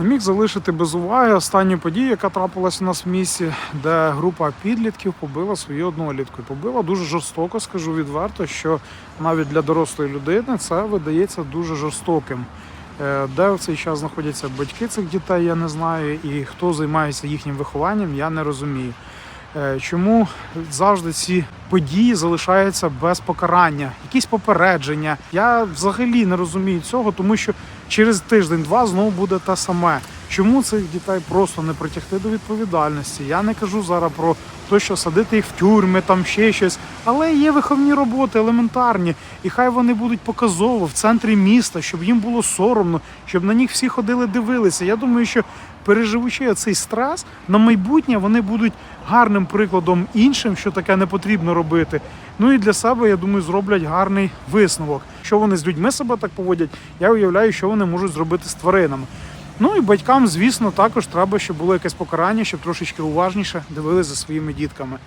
Не міг залишити без уваги останню подію, яка трапилась у нас в місті, де група підлітків побила свою однолітку. І Побила дуже жорстоко, скажу відверто, що навіть для дорослої людини це видається дуже жорстоким. Е, Де в цей час знаходяться батьки цих дітей, я не знаю, і хто займається їхнім вихованням, я не розумію. Е, Чому завжди ці події залишаються без покарання, якісь попередження? Я взагалі не розумію цього, тому що через тиждень-два знову буде те саме. Чому цих дітей просто не притягти до відповідальності? Я не кажу зараз про те, що садити їх в тюрми, там ще щось, але є виховні роботи елементарні, і хай вони будуть показово в центрі міста, щоб їм було соромно, щоб на них всі ходили, дивилися. Я думаю, що переживучи цей стрес, на майбутнє вони будуть гарним прикладом іншим, що таке не потрібно робити. Ну і для себе, я думаю, зроблять гарний висновок. Що вони з людьми себе так поводять, я уявляю, що вони можуть зробити з тваринами. Ну і батькам, звісно, також треба, щоб було якесь покарання, щоб трошечки уважніше дивилися за своїми дітками.